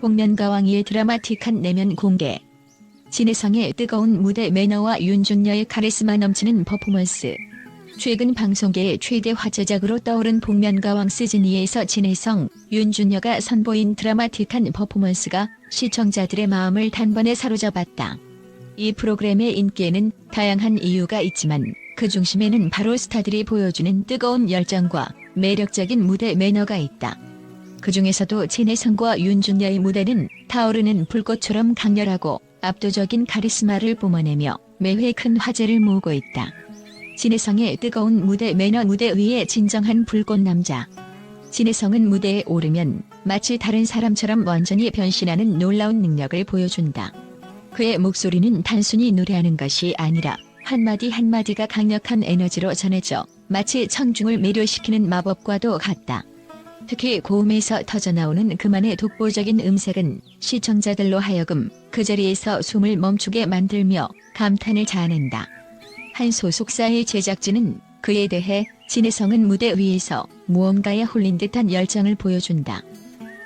복면가왕이의 드라마틱한 내면 공개. 진해성의 뜨거운 무대 매너와 윤준녀의 카리스마 넘치는 퍼포먼스. 최근 방송계의 최대 화제작으로 떠오른 복면가왕 시즌 2에서 진해성, 윤준녀가 선보인 드라마틱한 퍼포먼스가 시청자들의 마음을 단번에 사로잡았다. 이 프로그램의 인기에는 다양한 이유가 있지만 그 중심에는 바로 스타들이 보여주는 뜨거운 열정과 매력적인 무대 매너가 있다. 그 중에서도 진해성과 윤준녀의 무대는 타오르는 불꽃처럼 강렬하고 압도적인 카리스마를 뿜어내며 매회 큰 화제를 모으고 있다. 진해성의 뜨거운 무대 매너 무대 위에 진정한 불꽃 남자. 진해성은 무대에 오르면 마치 다른 사람처럼 완전히 변신하는 놀라운 능력을 보여준다. 그의 목소리는 단순히 노래하는 것이 아니라 한마디 한마디가 강력한 에너지로 전해져 마치 청중을 매료시키는 마법과도 같다. 특히 고음에서 터져나오는 그만의 독보적인 음색은 시청자들로 하여금 그 자리에서 숨을 멈추게 만들며 감탄을 자아낸다. 한 소속사의 제작진은 그에 대해 진해성은 무대 위에서 무언가에 홀린 듯한 열정을 보여준다.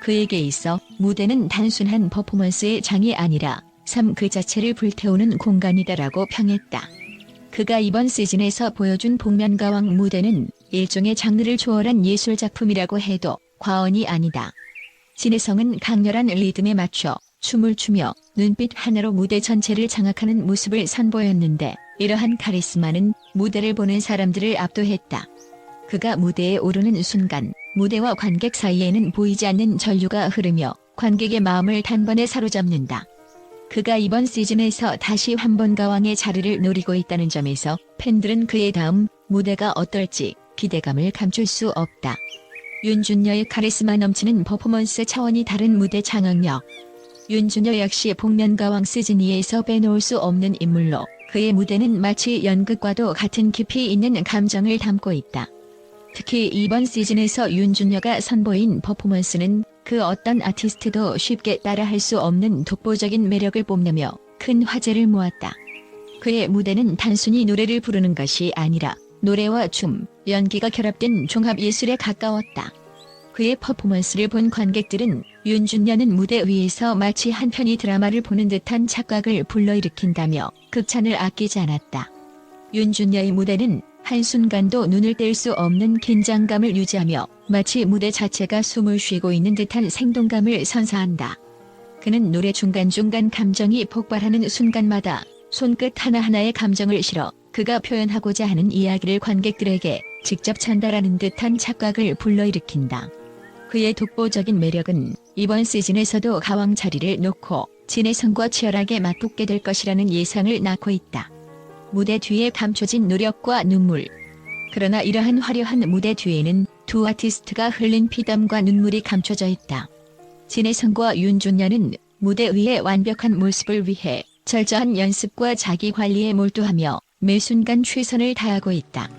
그에게 있어 무대는 단순한 퍼포먼스의 장이 아니라 삶 그 자체를 불태우는 공간이다라고 평했다. 그가 이번 시즌에서 보여준 복면가왕 무대는 일종의 장르를 초월한 예술 작품이라고 해도 과언이 아니다. 진해성은 강렬한 리듬에 맞춰 춤을 추며 눈빛 하나로 무대 전체를 장악하는 모습을 선보였는데 이러한 카리스마는 무대를 보는 사람들을 압도했다. 그가 무대에 오르는 순간 무대와 관객 사이에는 보이지 않는 전류가 흐르며 관객의 마음을 단번에 사로잡는다. 그가 이번 시즌에서 다시 한 번 가왕의 자리를 노리고 있다는 점에서 팬들은 그의 다음 무대가 어떨지 기대감을 감출 수 없다. 윤준녀의 카리스마 넘치는 퍼포먼스 차원이 다른 무대 장악력. 윤준녀 역시 복면가왕 시즌2에서 빼놓을 수 없는 인물로 그의 무대는 마치 연극과도 같은 깊이 있는 감정을 담고 있다. 특히 이번 시즌에서 윤준녀가 선보인 퍼포먼스는 그 어떤 아티스트도 쉽게 따라할 수 없는 독보적인 매력을 뽐내며 큰 화제를 모았다. 그의 무대는 단순히 노래를 부르는 것이 아니라 노래와 춤, 연기가 결합된 종합예술에 가까웠다. 그의 퍼포먼스를 본 관객들은 윤준녀는 무대 위에서 마치 한 편의 드라마를 보는 듯한 착각을 불러일으킨다며 극찬을 아끼지 않았다. 윤준녀의 무대는 한순간도 눈을 뗄 수 없는 긴장감을 유지하며 마치 무대 자체가 숨을 쉬고 있는 듯한 생동감을 선사한다. 그는 노래 중간중간 감정이 폭발하는 순간마다 손끝 하나하나의 감정을 실어 그가 표현하고자 하는 이야기를 관객들에게 직접 전달하는 듯한 착각을 불러일으킨다. 그의 독보적인 매력은 이번 시즌에서도 가왕 자리를 놓고 진해성과 치열하게 맞붙게 될 것이라는 예상을 낳고 있다. 무대 뒤에 감춰진 노력과 눈물. 그러나 이러한 화려한 무대 뒤에는 두 아티스트가 흘린 피땀과 눈물이 감춰져 있다. 진해성과 윤준녀는 무대 위에 완벽한 모습을 위해 철저한 연습과 자기 관리에 몰두하며 매 순간 최선을 다하고 있다.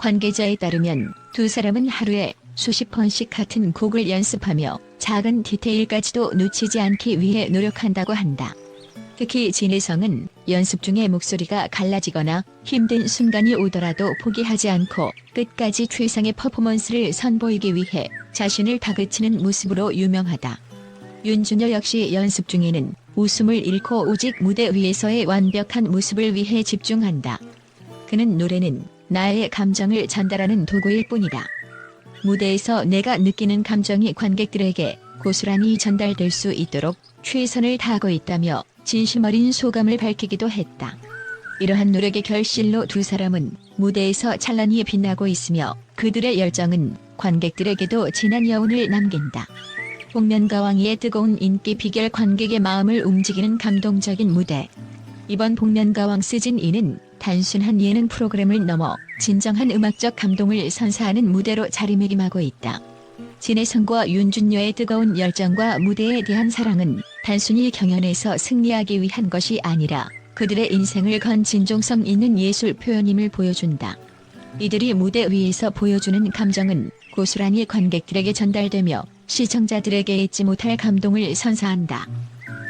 관계자에 따르면 두 사람은 하루에 수십 번씩 같은 곡을 연습하며 작은 디테일까지도 놓치지 않기 위해 노력한다고 한다. 특히 진혜성은 연습 중에 목소리가 갈라지거나 힘든 순간이 오더라도 포기하지 않고 끝까지 최상의 퍼포먼스를 선보이기 위해 자신을 다그치는 모습으로 유명하다. 윤준여 역시 연습 중에는 웃음을 잃고 오직 무대 위에서의 완벽한 모습을 위해 집중한다. 그는 노래는 나의 감정을 전달하는 도구일 뿐이다. 무대에서 내가 느끼는 감정이 관객들에게 고스란히 전달될 수 있도록 최선을 다하고 있다며 진심 어린 소감을 밝히기도 했다. 이러한 노력의 결실로 두 사람은 무대에서 찬란히 빛나고 있으며 그들의 열정은 관객들에게도 진한 여운을 남긴다. 복면가왕이의 뜨거운 인기 비결 관객의 마음을 움직이는 감동적인 무대. 이번 복면가왕 시즌 2는 단순한 예능 프로그램을 넘어 진정한 음악적 감동을 선사하는 무대로 자리매김하고 있다. 진해성과 윤준녀의 뜨거운 열정과 무대에 대한 사랑은 단순히 경연에서 승리하기 위한 것이 아니라 그들의 인생을 건 진정성 있는 예술 표현임을 보여준다. 이들이 무대 위에서 보여주는 감정은 고스란히 관객들에게 전달되며 시청자들에게 잊지 못할 감동을 선사한다.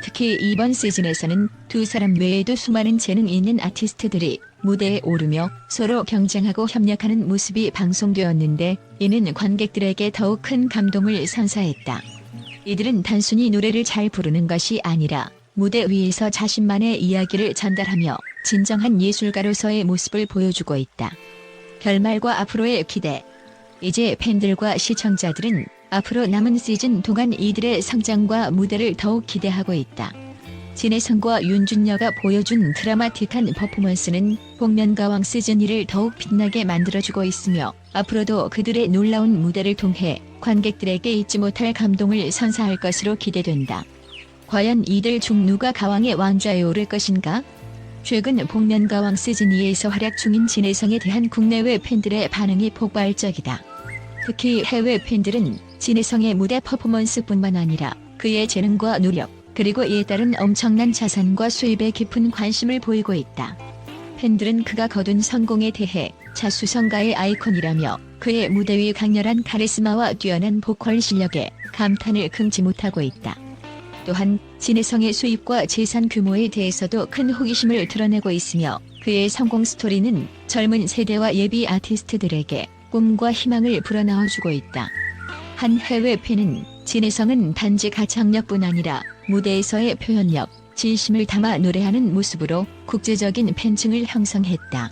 특히 이번 시즌에서는 두 사람 외에도 수많은 재능 있는 아티스트들이 무대에 오르며 서로 경쟁하고 협력하는 모습이 방송되었는데 이는 관객들에게 더욱 큰 감동을 선사했다. 이들은 단순히 노래를 잘 부르는 것이 아니라 무대 위에서 자신만의 이야기를 전달하며 진정한 예술가로서의 모습을 보여주고 있다. 결말과 앞으로의 기대. 이제 팬들과 시청자들은 앞으로 남은 시즌 동안 이들의 성장과 무대를 더욱 기대하고 있다. 진혜성과 윤준여가 보여준 드라마틱한 퍼포먼스는 복면가왕 시즌 2를 더욱 빛나게 만들어주고 있으며 앞으로도 그들의 놀라운 무대를 통해 관객들에게 잊지 못할 감동을 선사할 것으로 기대된다. 과연 이들 중 누가 가왕의 왕좌에 오를 것인가? 최근 복면가왕 시즌 2에서 활약 중인 진혜성에 대한 국내외 팬들의 반응이 폭발적이다. 특히 해외 팬들은 진혜성의 무대 퍼포먼스뿐만 아니라 그의 재능과 노력, 그리고 이에 따른 엄청난 자산과 수입에 깊은 관심을 보이고 있다. 팬들은 그가 거둔 성공에 대해 자수성가의 아이콘이라며 그의 무대 위 강렬한 카리스마와 뛰어난 보컬 실력에 감탄을 금치 못하고 있다. 또한 진혜성의 수입과 재산 규모에 대해서도 큰 호기심을 드러내고 있으며 그의 성공 스토리는 젊은 세대와 예비 아티스트들에게 꿈과 희망을 불어넣어주고 있다. 한 해외 팬은 진혜성은 단지 가창력뿐 아니라 무대에서의 표현력, 진심을 담아 노래하는 모습으로 국제적인 팬층을 형성했다.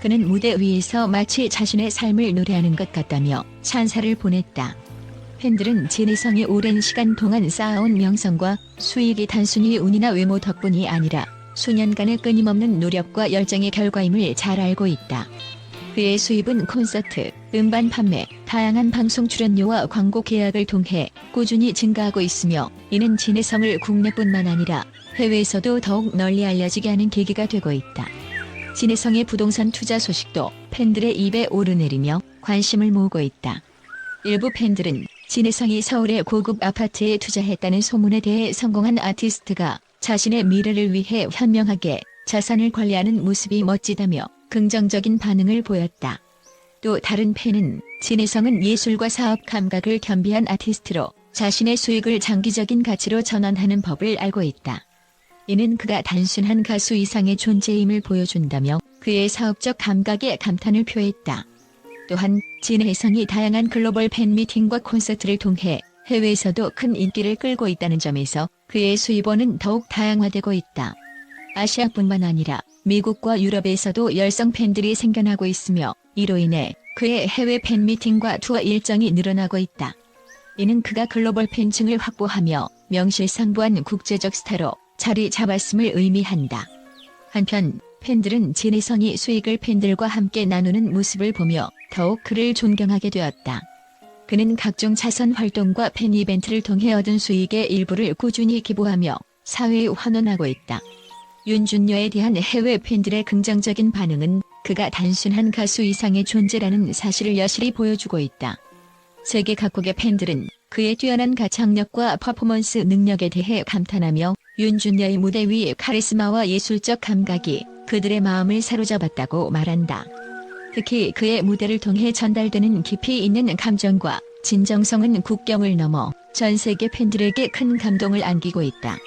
그는 무대 위에서 마치 자신의 삶을 노래하는 것 같다며 찬사를 보냈다. 팬들은 진혜성이 오랜 시간 동안 쌓아온 명성과 수익이 단순히 운이나 외모 덕분이 아니라 수년간의 끊임없는 노력과 열정의 결과임을 잘 알고 있다. 그의 수입은 콘서트, 음반 판매, 다양한 방송 출연료와 광고 계약을 통해 꾸준히 증가하고 있으며 이는 진혜성을 국내뿐만 아니라 해외에서도 더욱 널리 알려지게 하는 계기가 되고 있다. 진혜성의 부동산 투자 소식도 팬들의 입에 오르내리며 관심을 모으고 있다. 일부 팬들은 진혜성이 서울의 고급 아파트에 투자했다는 소문에 대해 성공한 아티스트가 자신의 미래를 위해 현명하게 자산을 관리하는 모습이 멋지다며 긍정적인 반응을 보였다. 또 다른 팬은 진혜성은 예술과 사업 감각을 겸비한 아티스트로 자신의 수익을 장기적인 가치로 전환하는 법을 알고 있다. 이는 그가 단순한 가수 이상의 존재임을 보여준다며 그의 사업적 감각에 감탄을 표했다. 또한 진혜성이 다양한 글로벌 팬미팅과 콘서트를 통해 해외에서도 큰 인기를 끌고 있다는 점에서 그의 수입원은 더욱 다양화되고 있다. 아시아뿐만 아니라 미국과 유럽에서도 열성 팬들이 생겨나고 있으며 이로 인해 그의 해외 팬미팅과 투어 일정이 늘어나고 있다. 이는 그가 글로벌 팬층을 확보하며 명실상부한 국제적 스타로 자리 잡았음을 의미한다. 한편 팬들은 진혜성이 수익을 팬들과 함께 나누는 모습을 보며 더욱 그를 존경하게 되었다. 그는 각종 자선 활동과 팬 이벤트를 통해 얻은 수익의 일부를 꾸준히 기부하며 사회에 환원하고 있다. 윤준여에 대한 해외 팬들의 긍정적인 반응은 그가 단순한 가수 이상의 존재라는 사실을 여실히 보여주고 있다. 세계 각국의 팬들은 그의 뛰어난 가창력과 퍼포먼스 능력에 대해 감탄하며 윤준여의 무대 위 카리스마와 예술적 감각이 그들의 마음을 사로잡았다고 말한다. 특히 그의 무대를 통해 전달되는 깊이 있는 감정과 진정성은 국경을 넘어 전 세계 팬들에게 큰 감동을 안기고 있다.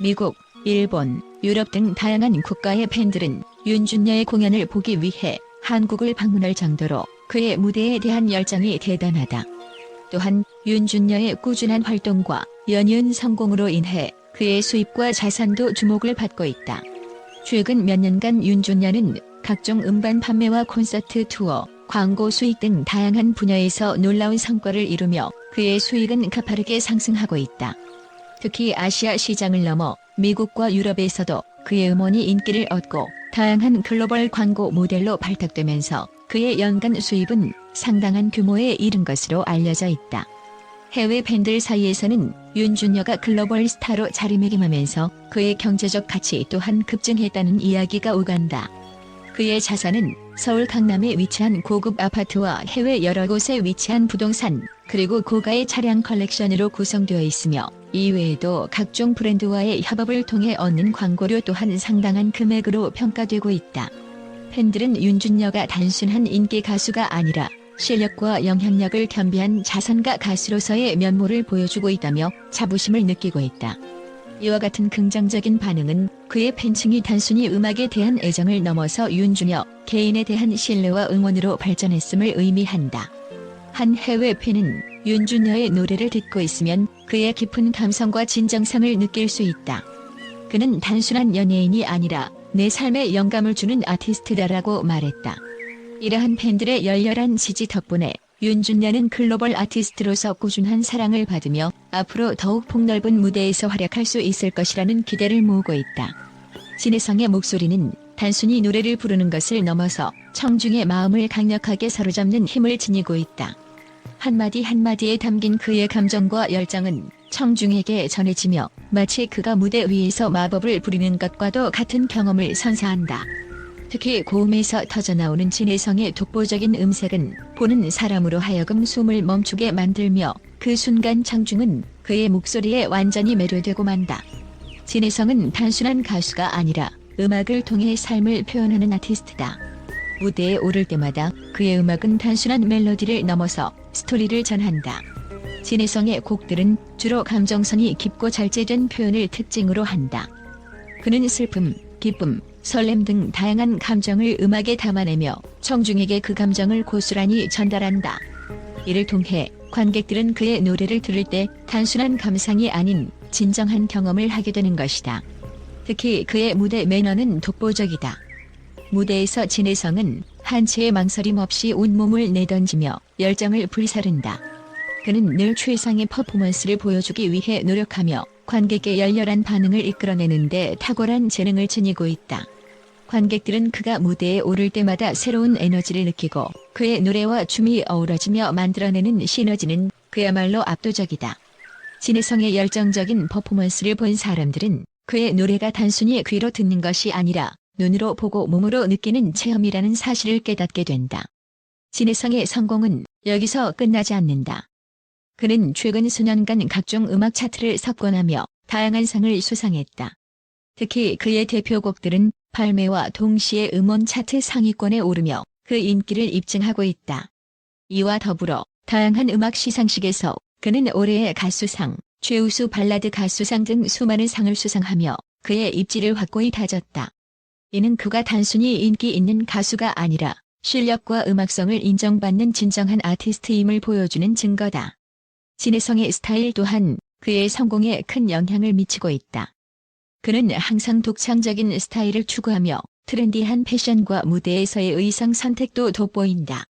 미국, 일본, 유럽 등 다양한 국가의 팬들은 윤준여의 공연을 보기 위해 한국을 방문할 정도로 그의 무대에 대한 열정이 대단하다. 또한 윤준여의 꾸준한 활동과 연이은 성공으로 인해 그의 수입과 자산도 주목을 받고 있다. 최근 몇 년간 윤준여는 각종 음반 판매와 콘서트 투어, 광고 수익 등 다양한 분야에서 놀라운 성과를 이루며 그의 수익은 가파르게 상승하고 있다. 특히 아시아 시장을 넘어 미국과 유럽에서도 그의 음원이 인기를 얻고 다양한 글로벌 광고 모델로 발탁되면서 그의 연간 수입은 상당한 규모에 이른 것으로 알려져 있다. 해외 팬들 사이에서는 윤준여가 글로벌 스타로 자리매김하면서 그의 경제적 가치 또한 급증했다는 이야기가 오간다. 그의 자산은 서울 강남에 위치한 고급 아파트와 해외 여러 곳에 위치한 부동산, 그리고 고가의 차량 컬렉션으로 구성되어 있으며 이외에도 각종 브랜드와의 협업을 통해 얻는 광고료 또한 상당한 금액으로 평가되고 있다. 팬들은 윤준여가 단순한 인기 가수가 아니라 실력과 영향력을 겸비한 자산가 가수로서의 면모를 보여주고 있다며 자부심을 느끼고 있다. 이와 같은 긍정적인 반응은 그의 팬층이 단순히 음악에 대한 애정을 넘어서 윤준여 개인에 대한 신뢰와 응원으로 발전했음을 의미한다. 한 해외 팬은 윤준여의 노래를 듣고 있으면 그의 깊은 감성과 진정성을 느낄 수 있다. 그는 단순한 연예인이 아니라 내 삶에 영감을 주는 아티스트다라고 말했다. 이러한 팬들의 열렬한 지지 덕분에 윤준녀는 글로벌 아티스트로서 꾸준한 사랑을 받으며 앞으로 더욱 폭넓은 무대에서 활약할 수 있을 것이라는 기대를 모으고 있다. 진혜성의 목소리는 단순히 노래를 부르는 것을 넘어서 청중의 마음을 강력하게 사로잡는 힘을 지니고 있다. 한마디 한마디에 담긴 그의 감정과 열정은 청중에게 전해지며 마치 그가 무대 위에서 마법을 부리는 것과도 같은 경험을 선사한다. 특히 고음에서 터져나오는 진혜성의 독보적인 음색은 보는 사람으로 하여금 숨을 멈추게 만들며 그 순간 청중은 그의 목소리에 완전히 매료되고 만다. 진혜성은 단순한 가수가 아니라 음악을 통해 삶을 표현하는 아티스트다. 무대에 오를 때마다 그의 음악은 단순한 멜로디를 넘어서 스토리를 전한다. 진혜성의 곡들은 주로 감정선이 깊고 절제된 표현을 특징으로 한다. 그는 슬픔, 기쁨, 설렘 등 다양한 감정을 음악에 담아내며 청중에게 그 감정을 고스란히 전달한다. 이를 통해 관객들은 그의 노래를 들을 때 단순한 감상이 아닌 진정한 경험을 하게 되는 것이다. 특히 그의 무대 매너는 독보적이다. 무대에서 진혜성은 한치의 망설임 없이 온몸을 내던지며 열정을 불사른다. 그는 늘 최상의 퍼포먼스를 보여주기 위해 노력하며 관객의 열렬한 반응을 이끌어내는데 탁월한 재능을 지니고 있다. 관객들은 그가 무대에 오를 때마다 새로운 에너지를 느끼고 그의 노래와 춤이 어우러지며 만들어내는 시너지는 그야말로 압도적이다. 진혜성의 열정적인 퍼포먼스를 본 사람들은 그의 노래가 단순히 귀로 듣는 것이 아니라 눈으로 보고 몸으로 느끼는 체험이라는 사실을 깨닫게 된다. 진혜성의 성공은 여기서 끝나지 않는다. 그는 최근 수년간 각종 음악 차트를 석권하며 다양한 상을 수상했다. 특히 그의 대표곡들은 발매와 동시에 음원 차트 상위권에 오르며 그 인기를 입증하고 있다. 이와 더불어 다양한 음악 시상식에서 그는 올해의 가수상, 최우수 발라드 가수상 등 수많은 상을 수상하며 그의 입지를 확고히 다졌다. 이는 그가 단순히 인기 있는 가수가 아니라 실력과 음악성을 인정받는 진정한 아티스트임을 보여주는 증거다. 진혜성의 스타일 또한 그의 성공에 큰 영향을 미치고 있다. 그는 항상 독창적인 스타일을 추구하며 트렌디한 패션과 무대에서의 의상 선택도 돋보인다.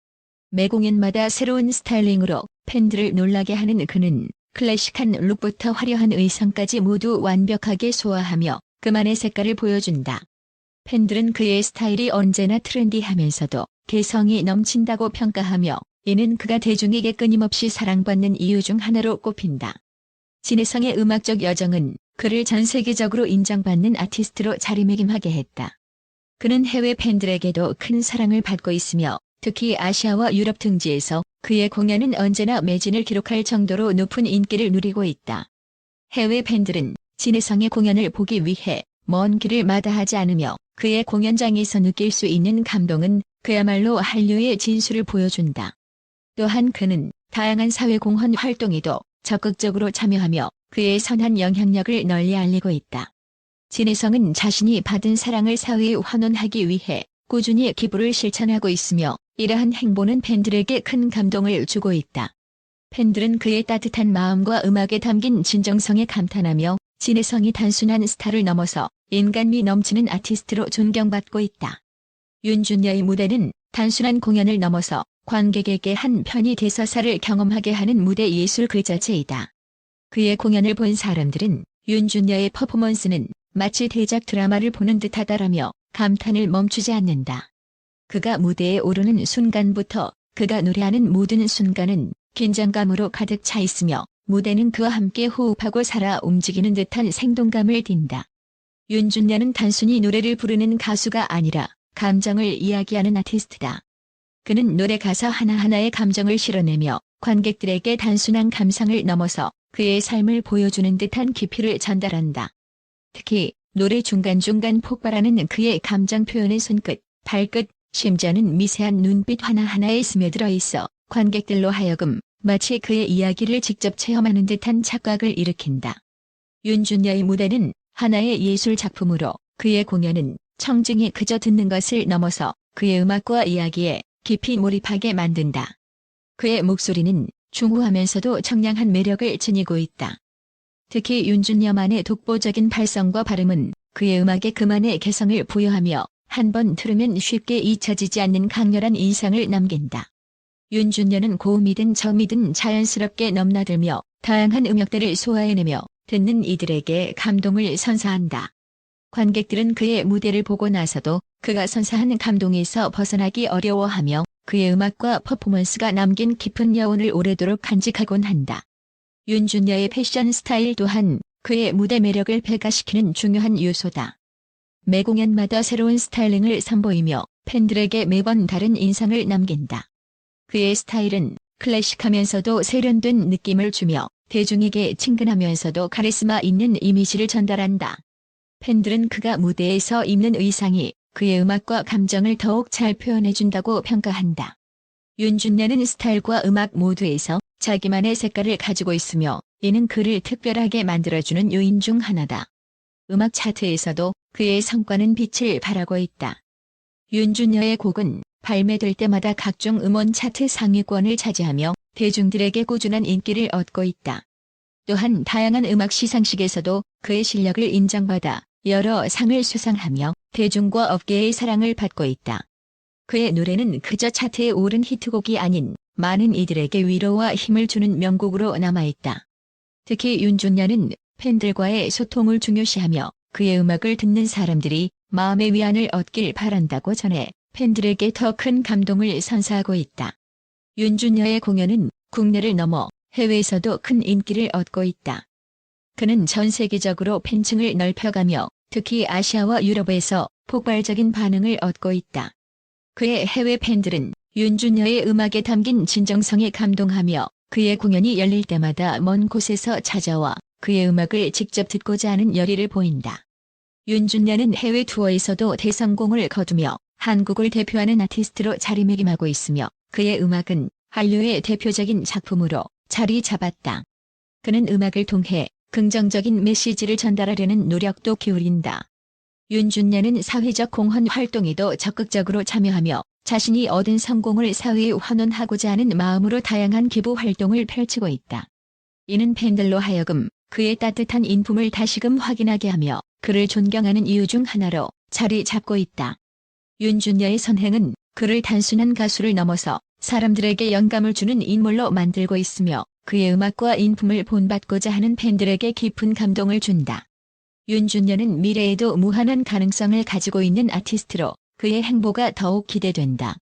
매 공연마다 새로운 스타일링으로 팬들을 놀라게 하는 그는 클래식한 룩부터 화려한 의상까지 모두 완벽하게 소화하며 그만의 색깔을 보여준다. 팬들은 그의 스타일이 언제나 트렌디하면서도 개성이 넘친다고 평가하며 이는 그가 대중에게 끊임없이 사랑받는 이유 중 하나로 꼽힌다. 진혜성의 음악적 여정은 그를 전 세계적으로 인정받는 아티스트로 자리매김하게 했다. 그는 해외 팬들에게도 큰 사랑을 받고 있으며 특히 아시아와 유럽 등지에서 그의 공연은 언제나 매진을 기록할 정도로 높은 인기를 누리고 있다. 해외 팬들은 진혜성의 공연을 보기 위해 먼 길을 마다하지 않으며 그의 공연장에서 느낄 수 있는 감동은 그야말로 한류의 진수를 보여준다. 또한 그는 다양한 사회공헌 활동에도 적극적으로 참여하며 그의 선한 영향력을 널리 알리고 있다. 진혜성은 자신이 받은 사랑을 사회에 환원하기 위해 꾸준히 기부를 실천하고 있으며 이러한 행보는 팬들에게 큰 감동을 주고 있다. 팬들은 그의 따뜻한 마음과 음악에 담긴 진정성에 감탄하며 진혜성이 단순한 스타를 넘어서 인간미 넘치는 아티스트로 존경받고 있다. 윤준여의 무대는 단순한 공연을 넘어서 관객에게 한 편이 대서사를 경험하게 하는 무대 예술 그 자체이다. 그의 공연을 본 사람들은 윤준여의 퍼포먼스는 마치 대작 드라마를 보는 듯하다라며 감탄을 멈추지 않는다. 그가 무대에 오르는 순간부터 그가 노래하는 모든 순간은 긴장감으로 가득 차 있으며 무대는 그와 함께 호흡하고 살아 움직이는 듯한 생동감을 띈다. 윤준여는 단순히 노래를 부르는 가수가 아니라 감정을 이야기하는 아티스트다. 그는 노래 가사 하나하나의 감정을 실어내며 관객들에게 단순한 감상을 넘어서 그의 삶을 보여주는 듯한 깊이를 전달한다. 특히 노래 중간중간 폭발하는 그의 감정 표현의 손끝, 발끝, 심지어는 미세한 눈빛 하나하나에 스며들어 있어 관객들로 하여금 마치 그의 이야기를 직접 체험하는 듯한 착각을 일으킨다. 윤준여의 무대는 하나의 예술 작품으로 그의 공연은 청중이 그저 듣는 것을 넘어서 그의 음악과 이야기에 깊이 몰입하게 만든다. 그의 목소리는 중후하면서도 청량한 매력을 지니고 있다. 특히 윤준여만의 독보적인 발성과 발음은 그의 음악에 그만의 개성을 부여하며 한 번 들으면 쉽게 잊혀지지 않는 강렬한 인상을 남긴다. 윤준여는 고음이든 저음이든 자연스럽게 넘나들며 다양한 음역대를 소화해내며 듣는 이들에게 감동을 선사한다. 관객들은 그의 무대를 보고 나서도 그가 선사한 감동에서 벗어나기 어려워하며 그의 음악과 퍼포먼스가 남긴 깊은 여운을 오래도록 간직하곤 한다. 윤준여의 패션 스타일 또한 그의 무대 매력을 배가시키는 중요한 요소다. 매 공연마다 새로운 스타일링을 선보이며 팬들에게 매번 다른 인상을 남긴다. 그의 스타일은 클래식하면서도 세련된 느낌을 주며 대중에게 친근하면서도 카리스마 있는 이미지를 전달한다. 팬들은 그가 무대에서 입는 의상이 그의 음악과 감정을 더욱 잘 표현해준다고 평가한다. 윤준래는 스타일과 음악 모두에서 자기만의 색깔을 가지고 있으며 이는 그를 특별하게 만들어주는 요인 중 하나다. 음악 차트에서도 그의 성과는 빛을 발하고 있다. 윤준여의 곡은 발매될 때마다 각종 음원 차트 상위권을 차지하며 대중들에게 꾸준한 인기를 얻고 있다. 또한 다양한 음악 시상식에서도 그의 실력을 인정받아 여러 상을 수상하며 대중과 업계의 사랑을 받고 있다. 그의 노래는 그저 차트에 오른 히트곡이 아닌 많은 이들에게 위로와 힘을 주는 명곡으로 남아있다. 특히 윤준여는 팬들과의 소통을 중요시하며 그의 음악을 듣는 사람들이 마음의 위안을 얻길 바란다고 전해 팬들에게 더 큰 감동을 선사하고 있다. 윤준여의 공연은 국내를 넘어 해외에서도 큰 인기를 얻고 있다. 그는 전 세계적으로 팬층을 넓혀가며 특히 아시아와 유럽에서 폭발적인 반응을 얻고 있다. 그의 해외 팬들은 윤준여의 음악에 담긴 진정성에 감동하며 그의 공연이 열릴 때마다 먼 곳에서 찾아와 그의 음악을 직접 듣고자 하는 열의를 보인다. 윤준여는 해외 투어에서도 대성공을 거두며 한국을 대표하는 아티스트로 자리매김하고 있으며 그의 음악은 한류의 대표적인 작품으로 자리 잡았다. 그는 음악을 통해 긍정적인 메시지를 전달하려는 노력도 기울인다. 윤준여는 사회적 공헌 활동에도 적극적으로 참여하며 자신이 얻은 성공을 사회에 환원하고자 하는 마음으로 다양한 기부 활동을 펼치고 있다. 이는 팬들로 하여금 그의 따뜻한 인품을 다시금 확인하게 하며 그를 존경하는 이유 중 하나로 자리 잡고 있다. 윤준여의 선행은 그를 단순한 가수를 넘어서 사람들에게 영감을 주는 인물로 만들고 있으며 그의 음악과 인품을 본받고자 하는 팬들에게 깊은 감동을 준다. 윤준여는 미래에도 무한한 가능성을 가지고 있는 아티스트로 그의 행보가 더욱 기대된다.